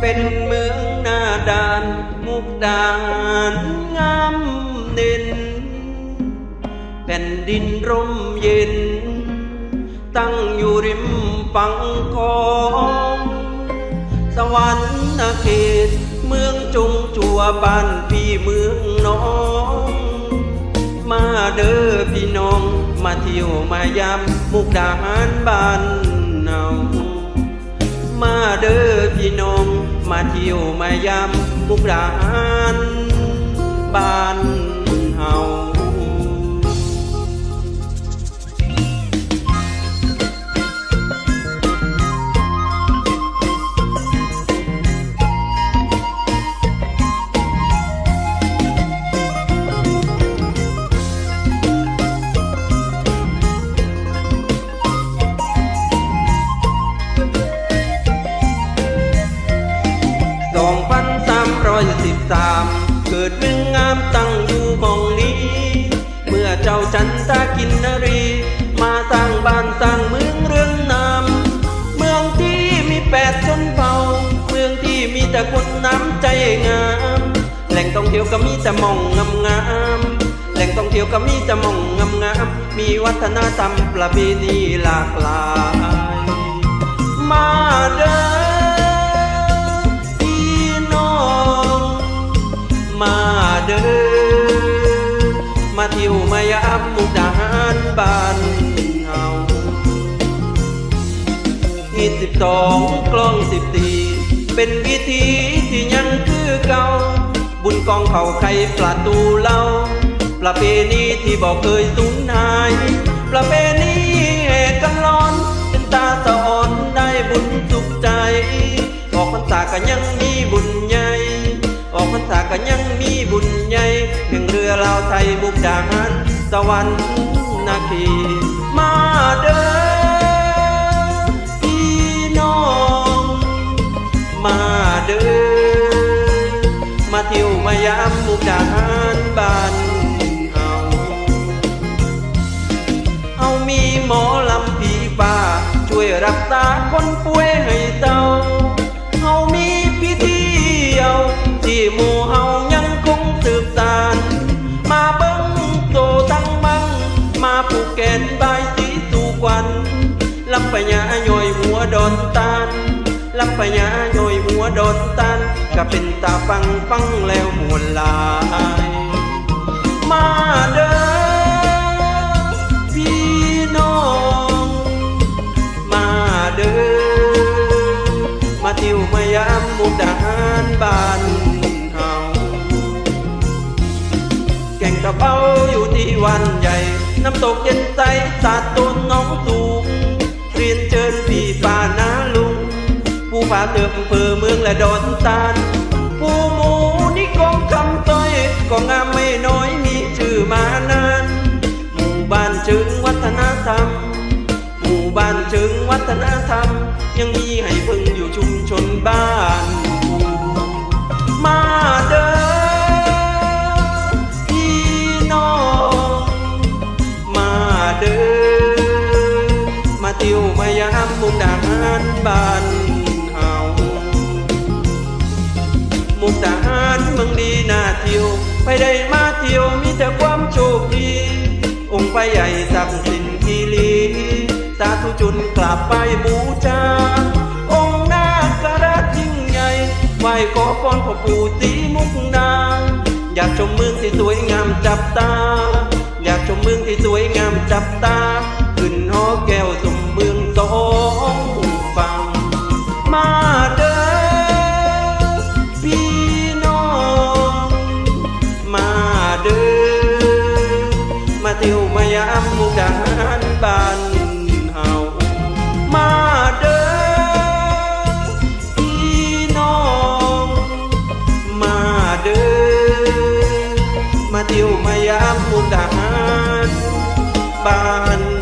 เป็นเมืองหน้าด่านมุกดาหารงามเด่นแผ่นดินร่มเย็น ตั้งอยู่ริมฝั่งของสวรรค์นาเขตเมืองจงจัวบ้านพี่เมืองน้อง มาเด้อพี่น้อง มาเที่ยวมายามมุกดาหารบ้านเนา มาเด้อพี่น้องมาเที่ยวมายามมุกดาหารบ้านเฮา ดเมืองงามตั้งอยู่มองนี้ เมื่อเจ้าจันตากินนรี มาสร้างบ้านสร้างเมืองเรื่องนามเมืองที่มีแปดชนเผ่า เมืองที่มีแต่คนน้ำใจงาม แหล่งท่องเที่ยวก็มีแต่มองงามงามแหล่งท่องเที่ยวก็มีแต่มองงามงามมีวัฒนธรรมประเพณีหลากหลาย มาเด้อ ที่ยวมายามมุกดาหารบ้านเฮาอีสิบสองกล้องสิบตีเป็นวิธีที่ยังคือเก่าบุญกองเขาใครประตูเล่าประเพณีที่บอกเคยสูญหายประเพณีแห่กันร้อนเป็นตาสะอ่อนได้บุญสุขใจออกพรรษาก็ยังาวไทยบุกดาหารสวรรค์นาคีมาเด้อพี่น้อง มาเด้อมาเที่ยวมายามมุกดาหารบ้านเฮาเฮามีหมอลำผีฟ้าช่วยรักษาคนป่วยให้เต้า ลำปะยาย่อยหัวดอนตาลลำปะยาย่อยหัวดอนตาลก็เป็นตาฟังฟังแล้วมวนหลาย มาเด้อพี่น้อง มาเด้อมาเที่ยวมายามมุกดาหารบ้านเฮาแก่งกระเป๋าอยู่ที่วันใหญ่ น้ำตกเย็นใสสาดต้นน้องสู ผู้พาเติมอำเภอเมืองและดอนตาลผู้หมูนิกองคำต้อยก็งามไม่น้อยมีชื่อมานานหมู่บ้านเชิงวัฒนธรรม หมู่บ้านเชิงวัฒนธรรม ยังมีให้พิ่งอยู่ชุมชนบ้านมาเด้อพี่น้องมาเด้อมาเที่ยวมายามมุกดาหารบ้าน มุกดาหารเมืองดีน่าเที่ยว ไปได้มาเที่ยวมีแต่ความโชคดี องค์พระใหญ่ศักดิ์สิทธิ์กีรีสาธุจุนกราบไปบูชา องค์นาคราชยิ่งใหญ่ไหว้ขอพรพ่อปู่ศรีมุกดาอยากชมเมืองที่สวยงามจับตา อยากชมเมืองที่สวยงามจับตา ขึ้นหอแก้วสม มาเที่ยวมายามมุกดาหารบ้าน